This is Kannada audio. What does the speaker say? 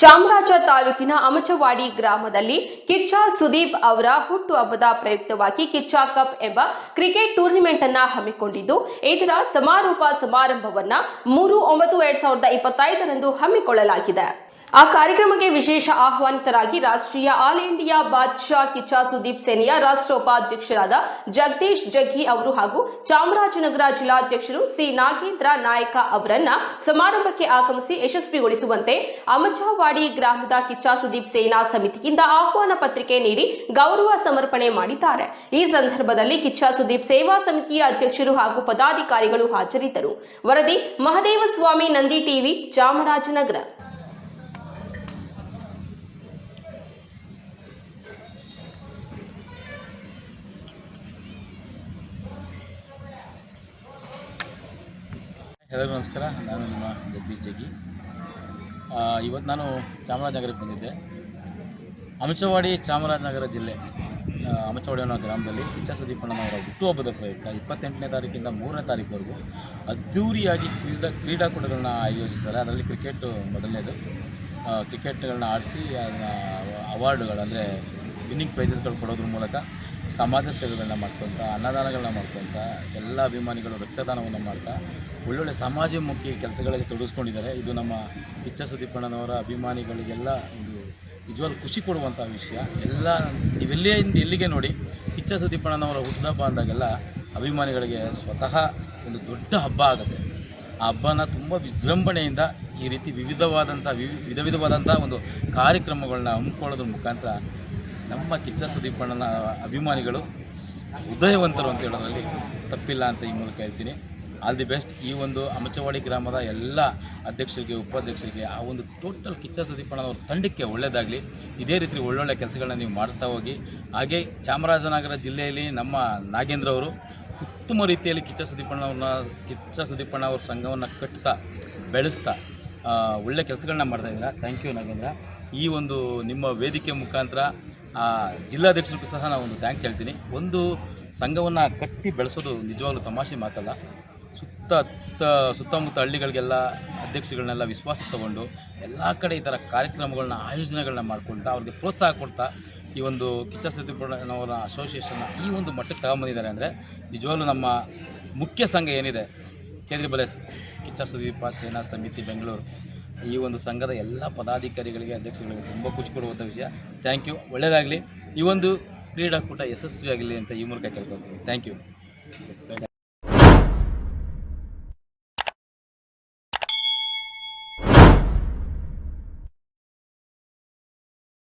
ಚಾಮರಾಜ ತಾಲೂಕಿನ ಅಮಚವಾಡಿ ಗ್ರಾಮದಲ್ಲಿ ಕಿಚ್ಚ ಸುದೀಪ್ ಅವರ ಹುಟ್ಟುಹಬ್ಬದ ಪ್ರಯುಕ್ತವಾಗಿ ಕಿಚ್ಚ ಕಪ್ ಎಂಬ ಕ್ರಿಕೆಟ್ ಟೂರ್ನಿಮೆಂಟ್ ಅನ್ನ ಹಮ್ಮಿಕೊಂಡಿದ್ದು, ಇದರ ಸಮಾರೋಪ ಸಮಾರಂಭವನ್ನ ಮೂರು ಒಂಬತ್ತು ಎರಡ್ ಸಾವಿರದ ಇಪ್ಪತ್ತೈದರಂದು ಹಮ್ಮಿಕೊಳ್ಳಲಾಗಿದೆ. ಆ ಕಾರ್ಯಕ್ರಮಕ್ಕೆ ವಿಶೇಷ ಆಹ್ವಾನಿತರಾಗಿ ರಾಷ್ಟ್ರೀಯ ಆಲ್ ಇಂಡಿಯಾ ಬಾದ್ಶಾ ಕಿಚ್ಚಾ ಸುದೀಪ್ ಸೇನೆಯ ರಾಷ್ಟ್ರ ಉಪಾಧ್ಯಕ್ಷರಾದ ಜಗದೀಶ್ ಜಗ್ಗಿ ಅವರು ಹಾಗೂ ಚಾಮರಾಜನಗರ ಜಿಲ್ಲಾಧ್ಯಕ್ಷರು ಸಿ ನಾಗೇಂದ್ರ ನಾಯಕ ಅವರನ್ನ ಸಮಾರಂಭಕ್ಕೆ ಆಗಮಿಸಿ ಯಶಸ್ವಿಗೊಳಿಸುವಂತೆ ಅಮಜಾವಾಡಿ ಗ್ರಾಮದ ಕಿಚ್ಚಾ ಸುದೀಪ್ ಸೇನಾ ಸಮಿತಿಯಿಂದ ಆಹ್ವಾನ ಪತ್ರಿಕೆ ನೀಡಿ ಗೌರವ ಸಮರ್ಪಣೆ ಮಾಡಿದ್ದಾರೆ. ಈ ಸಂದರ್ಭದಲ್ಲಿ ಕಿಚ್ಚಾ ಸುದೀಪ್ ಸೇವಾ ಸಮಿತಿಯ ಅಧ್ಯಕ್ಷರು ಹಾಗೂ ಪದಾಧಿಕಾರಿಗಳು ಹಾಜರಿದ್ದರು. ವರದಿ, ಮಹದೇವ ಸ್ವಾಮಿ ನಂದಿ ಟಿವಿ, ಚಾಮರಾಜನಗರ. ಎಲ್ಲರಿಗೂ ನಮಸ್ಕಾರ ನಾನು ನಿಮ್ಮ ಜಗದೀಶ್ ಜಗ್ಗಿ. ಇವತ್ತು ನಾನು ಚಾಮರಾಜನಗರಕ್ಕೆ ಬಂದಿದ್ದೆ. ಅಮಚವಾಡಿ ಚಾಮರಾಜನಗರ ಜಿಲ್ಲೆ ಅಮಚವಾಡಿ ಅನ್ನೋ ಗ್ರಾಮದಲ್ಲಿ ಕಿಚ್ಚ ಸುದೀಪಣ್ಣನವರ ಹುಟ್ಟುಹಬ್ಬದ ಪ್ರಯುಕ್ತ ಇಪ್ಪತ್ತೆಂಟನೇ ತಾರೀಕಿಂದ ಮೂರನೇ ತಾರೀಕುವರೆಗೂ ಅದ್ಧೂರಿಯಾಗಿ ಕ್ರೀಡಾ, ಕ್ರೀಡಾಕೂಟಗಳನ್ನ ಆಯೋಜಿಸ್ತಾರೆ. ಅದರಲ್ಲಿ ಕ್ರಿಕೆಟ್ ಮೊದಲನೇದು. ಕ್ರಿಕೆಟ್ಗಳನ್ನ ಆಡಿಸಿ, ಅದನ್ನ ಅವಾರ್ಡ್ಗಳು ಅಂದರೆ ವಿನ್ನಿಂಗ್ ಪ್ರೈಸಸ್ಗಳು ಕೊಡೋದ್ರ ಮೂಲಕ ಸಮಾಜ ಸೇವೆಗಳನ್ನ ಮಾಡ್ಕೊತ, ಅನ್ನದಾನಗಳನ್ನ ಮಾಡ್ಕೊತ, ಎಲ್ಲ ಅಭಿಮಾನಿಗಳು ರಕ್ತದಾನವನ್ನು ಮಾಡ್ತಾ, ಒಳ್ಳೊಳ್ಳೆ ಸಮಾಜಮುಖಿ ಕೆಲಸಗಳಲ್ಲಿ ತೊಡಗಿಸ್ಕೊಂಡಿದ್ದಾರೆ. ಇದು ನಮ್ಮ ಕಿಚ್ಚ ಸುದೀಪಣ್ಣನವರ ಅಭಿಮಾನಿಗಳಿಗೆಲ್ಲ ಒಂದು ನಿಜವಾಗ್ಲೂ ಖುಷಿ ಕೊಡುವಂಥ ವಿಷಯ. ಎಲ್ಲ ನೀವೆಲ್ಲೇ ಇಂದ ಎಲ್ಲಿಗೆ ನೋಡಿ ಕಿಚ್ಚ ಸುದೀಪಣ್ಣನವರ ಹುಟ್ಟುಹಬ್ಬ ಅಂದಾಗೆಲ್ಲ ಅಭಿಮಾನಿಗಳಿಗೆ ಸ್ವತಃ ಒಂದು ದೊಡ್ಡ ಹಬ್ಬ ಆಗುತ್ತೆ. ಆ ಹಬ್ಬನ ತುಂಬ ವಿಜೃಂಭಣೆಯಿಂದ ಈ ರೀತಿ ವಿವಿಧವಾದಂಥ ವಿವಿ, ವಿಧ ವಿಧವಾದಂಥ ಒಂದು ಕಾರ್ಯಕ್ರಮಗಳನ್ನ ಹಮ್ಮಿಕೊಳ್ಳೋದ್ರ ಮುಖಾಂತರ ನಮ್ಮ ಕಿಚ್ಚ ಸುದೀಪಣ್ಣನ ಅಭಿಮಾನಿಗಳು ಉದಯವಂತರು ಅಂತ ಹೇಳೋದ್ರಲ್ಲಿ ತಪ್ಪಿಲ್ಲ ಅಂತ ಈ ಮೂಲಕ ಹೇಳ್ತೀನಿ. All the best. ಈ ಒಂದು ಅಮಚವಾಡಿ ಗ್ರಾಮದ ಎಲ್ಲ ಅಧ್ಯಕ್ಷರಿಗೆ, ಉಪಾಧ್ಯಕ್ಷರಿಗೆ, ಆ ಒಂದು ಟೋಟಲ್ ಕಿಚ್ಚ ಸುದೀಪಣ್ಣನವ್ರ ತಂಡಕ್ಕೆ ಒಳ್ಳೆಯದಾಗಲಿ ಇದೇ ರೀತಿ ಒಳ್ಳೊಳ್ಳೆ ಕೆಲಸಗಳನ್ನ ನೀವು ಮಾಡ್ತಾ ಹೋಗಿ. ಹಾಗೆ ಚಾಮರಾಜನಗರ ಜಿಲ್ಲೆಯಲ್ಲಿ ನಮ್ಮ ನಾಗೇಂದ್ರ ಅವರು ಉತ್ತಮ ರೀತಿಯಲ್ಲಿ ಕಿಚ್ಚ ಸುದೀಪಣ್ಣವ್ರನ್ನ ಕಿಚ್ಚ ಸುದೀಪಣ್ಣ ಅವ್ರ ಸಂಘವನ್ನು ಕಟ್ತಾ, ಬೆಳೆಸ್ತಾ ಒಳ್ಳೆ ಕೆಲಸಗಳನ್ನ ಮಾಡ್ತಾ ಇದ್ದೀರಾ. Thank you Nagendra. ಈ ಒಂದು ನಿಮ್ಮ ವೇದಿಕೆ ಮುಖಾಂತರ ಆ, ಜಿಲ್ಲಾಧ್ಯಕ್ಷರಿಗೂ ಸಹ ನಾನು ಒಂದು ಥ್ಯಾಂಕ್ಸ್ ಹೇಳ್ತೀನಿ. ಒಂದು ಸಂಘವನ್ನು ಕಟ್ಟಿ ಬೆಳೆಸೋದು ನಿಜವಾಗ್ಲೂ ತಮಾಷೆ ಮಾತಲ್ಲ. ಸುತ್ತ ಸುತ್ತಮುತ್ತ ಹಳ್ಳಿಗಳಿಗೆಲ್ಲ ಅಧ್ಯಕ್ಷಗಳನ್ನೆಲ್ಲ ವಿಶ್ವಾಸ ತಗೊಂಡು ಎಲ್ಲ ಕಡೆ ಈ ಥರ ಕಾರ್ಯಕ್ರಮಗಳನ್ನ ಆಯೋಜನೆಗಳನ್ನ ಮಾಡ್ಕೊಳ್ತಾ ಅವ್ರಿಗೆ ಪ್ರೋತ್ಸಾಹ ಕೊಡ್ತಾ ಈ ಒಂದು ಕಿಚ್ಚ ಅವರ ಅಸೋಸಿಯೇಷನ್ನ ಈ ಒಂದು ಮಟ್ಟಕ್ಕೆ ತಗೊಂಬಂದಿದ್ದಾರೆ ಅಂದರೆ ನಿಜವಾಗ್ಲೂ ನಮ್ಮ ಮುಖ್ಯ ಸಂಘ ಏನಿದೆ? ಕೇಂದ್ರ ಬಲೆ ಕಿಚ್ಚ ಸುದೀಪ ಸೇನಾ ಸಮಿತಿ ಬೆಂಗಳೂರು. ಈ ಒಂದು ಸಂಘದ ಎಲ್ಲ ಪದಾಧಿಕಾರಿಗಳಿಗೆ, ಅಧ್ಯಕ್ಷಗಳಿಗೆ ತುಂಬ ಖುಷಿ ಕೊಡುವಂಥ ವಿಷಯ. ಥ್ಯಾಂಕ್ ಯು ಒಳ್ಳೆಯದಾಗಲಿ ಈ ಒಂದು ಕ್ರೀಡಾಕೂಟ ಯಶಸ್ವಿಯಾಗಲಿ ಅಂತ ಈ ಮೂಲಕ ಕೇಳ್ಕೊಳ್ತೀವಿ ಥ್ಯಾಂಕ್ ಯು